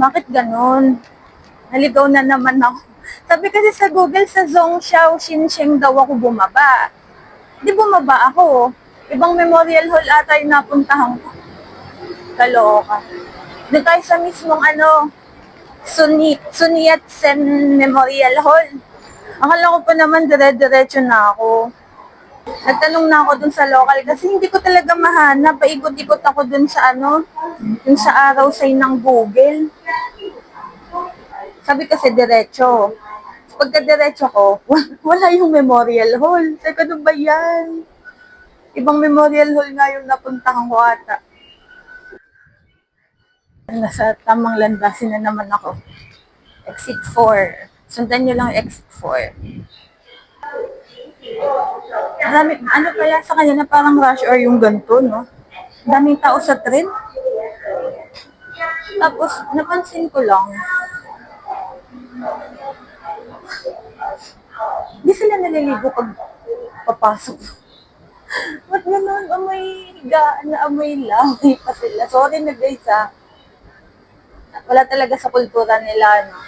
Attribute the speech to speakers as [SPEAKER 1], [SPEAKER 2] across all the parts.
[SPEAKER 1] Bakit ganun? Naligaw na naman ako. Sabi kasi sa Google, sa Zhongxiao, Xinjiang daw ako bumaba. Di bumaba ako. Ibang memorial hall ata yung napuntahan ko. Kaloka. Doon tayo sa mismong ano, Suni, Sun Yat-sen Memorial Hall. Akala ko pa naman dire-diretso na ako. Nagtanong na ako dun sa local kasi hindi ko talaga mahanap. Paikot-ikot ako dun sa ano, dun sa araw say ng Google. Sabi kasi diretso. Pagka-diretso ko, wala yung memorial hall. Sabi ko, ano ba yan? Ibang memorial hall nga yung napuntahan ko ata. Nasa tamang landasin na naman ako. Exit 4. Sundan nyo lang exit 4. Marami, ano kaya sa kanya na parang rush hour yung ganito, no? Daming tao sa train. Tapos, napansin ko lang, Hindi sila naliligo pag papasok. Ba't ganun? Amoy higaan na amoy lamay pa sila. Sorry na guys ha. Wala talaga sa kultura nila, no?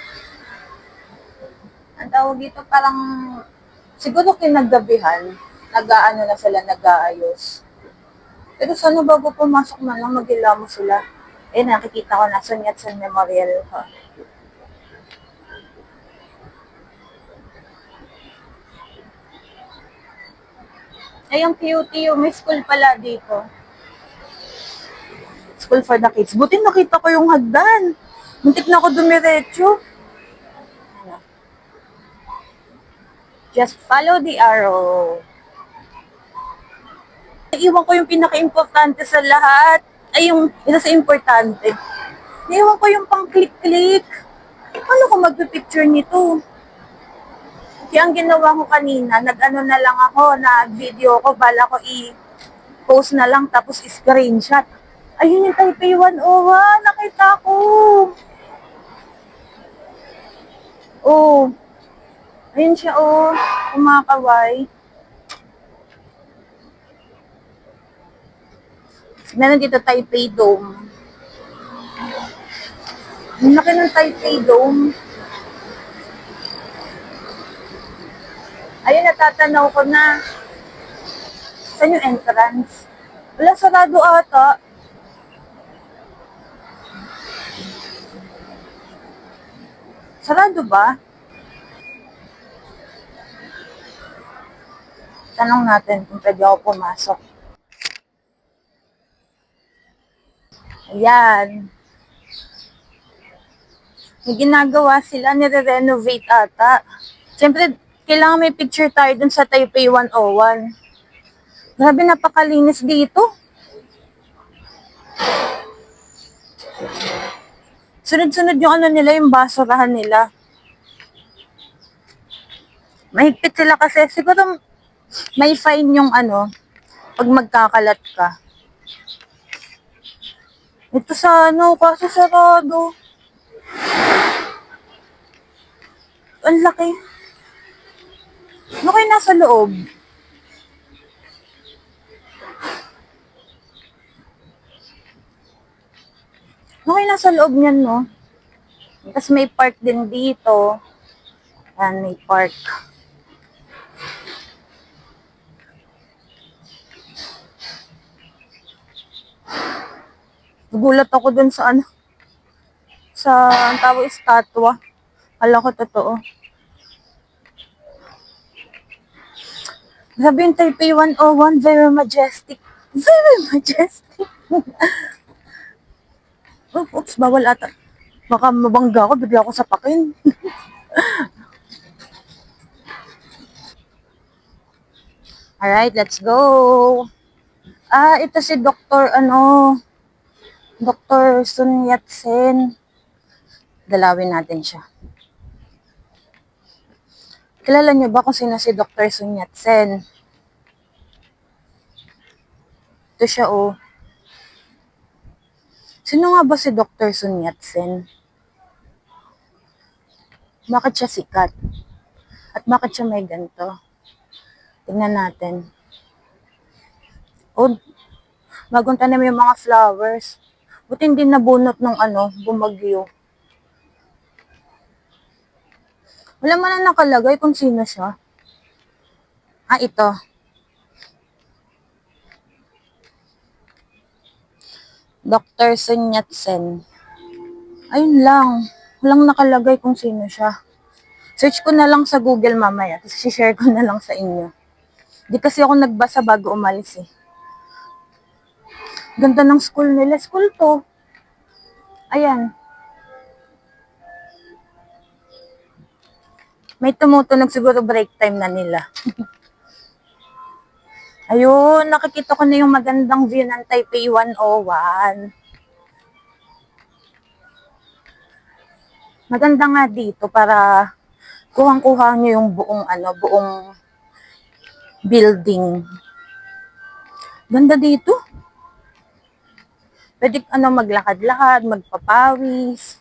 [SPEAKER 1] Ang tawag dito parang siguro kinagabihan, nag-aano na sila, nag-aayos. Pero sana bago pumasok man lang, maghilamo sila. Eh, nakikita ko na Sunyat Sun Memorial. Ha? Ay, yung QT, yung may school pala dito. School for the kids. Buti nakita ko yung hagdan. Muntik na ako dumiretso. Just follow the arrow. Iwan ko yung pinaka-importante sa lahat. Ay, yung isa sa importante. Iwan ko yung pang-click-click. Ano ko magpipicture nito? Ang ginawa ko kanina, nag-ano na lang ako, nag-video ko, bala ko i-post na lang, tapos screenshot. Ayun yung Taipei 101, nakita ko. Oh. Ayun siya, oh. Kumakaway. Meron dito Taipei Dome. Ang laki ng Taipei Dome. Ayun, natatanaw ko na. Saan yung entrance? Wala, sarado ata. Sarado ba? Tanong natin kung pwede ako pumasok. Ayan. May ginagawa sila, nire-renovate ata. Siyempre, kailangan may picture tayo dun sa Taipei 101. Grabe, napakalinis dito. Sunod-sunod yung ano nila, yung basurahan nila. Mahigpit sila kasi, siguro may fine yung ano, pag magkakalat ka. Ito sa ano, kasi sarado. Ang laki. Ano kayo nasa loob? Ano kayo nasa loob niyan, no? Tapos may park din dito. Yan, may park. Nagulat ako dun sa ano, sa ang tawag estatwa. Kala ko totoo. Grabe yung Taipei 101, very majestic. Very majestic. oh, oops, bawal ata. Baka mabangga ako, bigla ako sa pakin. Alright, let's go. Ah, ito si Dr. ano, Dr. Sun Yat-sen. Dalawin natin siya. Kilala niyo ba kung sino si Dr. Sun Yat-sen? Ito siya, oh. Sino nga ba si Dr. Sun Yat-sen? Bakit siya sikat? At bakit siya may ganito? Tingnan natin. Oh, bagong tanim yung mga flowers. Buti hindi nabunot ng ano, bumagyo. Wala man na nakalagay kung sino siya. Ah, ito. Dr. Sun Yat-sen. Ayun lang. Walang nakalagay kung sino siya. Search ko na lang sa Google mamaya. Tapos share ko na lang sa inyo. Di kasi ako nagbasa bago umalis eh. Ganda ng school nila. School to. Ayan. May tumutunog siguro break time na nila. Ayun, nakikita ko na yung magandang view ng Taipei 101. Maganda nga dito para kuhang-kuha nyo yung buong ano, buong building. Ganda dito. Pwede ano maglakad-lakad, magpapawis.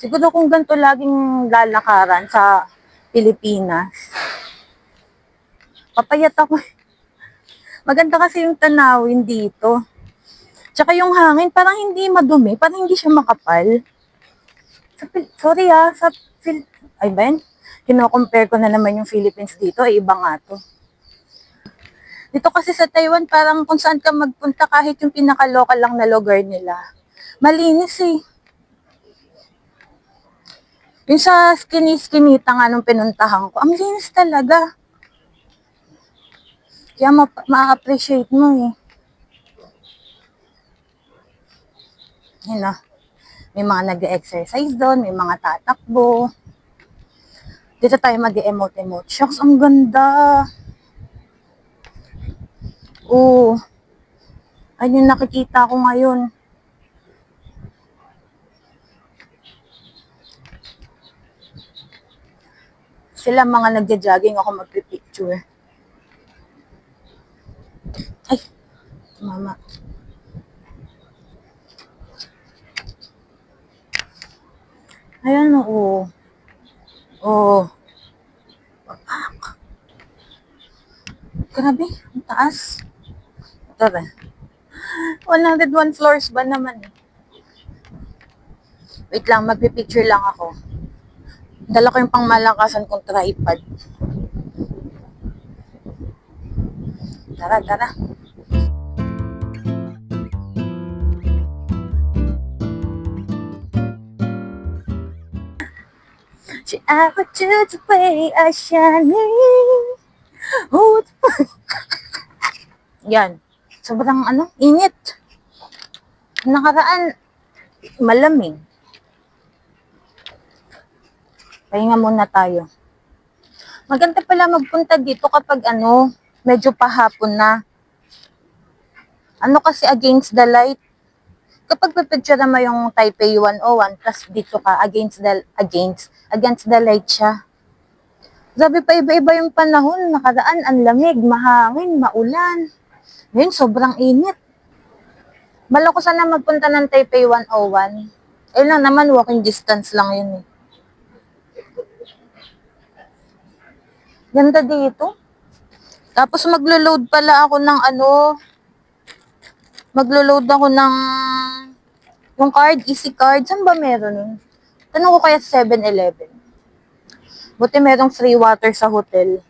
[SPEAKER 1] Siguro kung ganito laging lalakaran sa Pilipinas, papayat ako. Maganda kasi yung tanawin dito. Tsaka yung hangin, parang hindi madumi, parang hindi siya makapal. Sa, sorry ah, sa Phil... Ay yun? Kino-compare ko na naman yung Philippines dito, ay iba nga to. Dito kasi sa Taiwan, parang kung saan ka magpunta, kahit yung pinaka-local lang na lugar nila, malinis eh. Yung sa skinny-skinita nga nung pinuntahan ko, ang linis talaga. Kaya ma- ma-appreciate mo eh. Yun ah. May mga nag-exercise doon, may mga tatakbo. Dito tayo mag-emote-emote. Shucks, ang ganda. Oo. Ayun yung nakikita ko ngayon. Sila mga nagja-jogging ako magpipicture. Ay, mama. Ayan oo. Oo. Pak. Grabe, ang taas. Ito rin. 101 floors ba naman eh? Wait lang, magpipicture lang ako. Dala ko yung pangmalakasan kong tripod. Tara, tara. I would do the way I shine. Oh, Yan. Sobrang ano, init. Nakaraan, malamig. Pahinga muna tayo. Maganda pala magpunta dito kapag ano, medyo pahapon na. Ano kasi against the light. Kapag pipicture mo yung Taipei 101, plus dito ka, against the, against, against the light siya. Grabe pa iba-iba yung panahon. Nakaraan, ang lamig, mahangin, maulan. Ngayon, sobrang init. Bala ko sana magpunta ng Taipei 101. Eh lang naman, walking distance lang yun eh. Ganda dito. Tapos maglo-load pala ako ng ano, maglo-load ako ng yung card, easy card. Saan ba meron nun? Tanong ko kaya sa 7-Eleven. Buti merong free water sa hotel.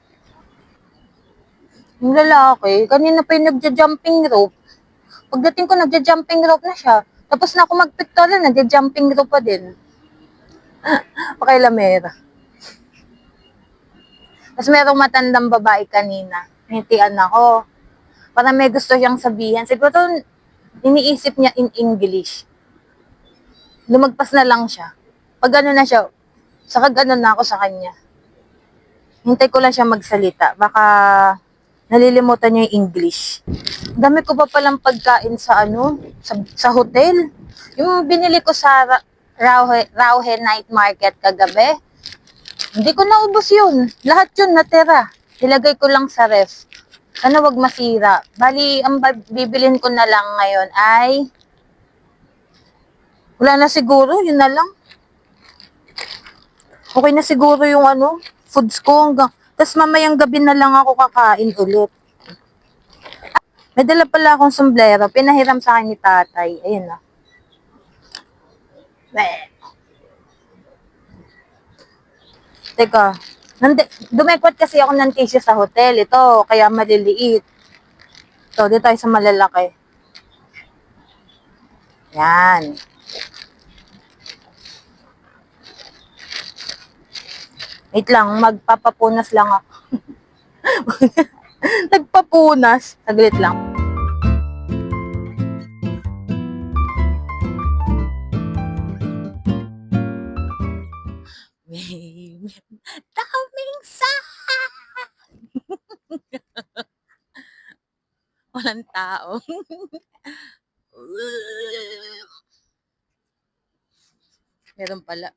[SPEAKER 1] Yung lalaki, kanina pa yung nagja-jumping rope. Pagdating ko, nagja-jumping rope na siya. Tapos na ako magpictorial, nagja-jumping rope pa din. Pakailamera. Tapos merong matandang babae kanina. Nitian ako. Para may gusto siyang sabihin. Siguro iniisip niya in English. Lumagpas na lang siya. Pag ano na siya, saka gano'n na ako sa kanya. Hintay ko lang siya magsalita. Baka nalilimutan niya yung English. Dami ko pa palang pagkain sa ano, sa, sa hotel. Yung binili ko sa Ra- Rauhe, Rauhe Night Market kagabi. Hindi ko naubos yun. Lahat yun natira. Ilagay ko lang sa ref. Ano wag masira. Bali, ang bibilin ko na lang ngayon ay wala na siguro, yun na lang. Okay na siguro yung ano, foods ko hanggang tapos mamayang gabi na lang ako kakain ulit. May dala pala akong sombrero. Pinahiram sa akin ni tatay. Ayun na. Teka, nandi, dumekwat kasi ako ng tissue sa hotel. Ito, kaya maliliit. Ito, dito tayo sa malalaki. Yan. Wait lang, magpapapunas lang ako. Nagpapunas. Saglit lang. Daming sa Walang tao. Meron pala.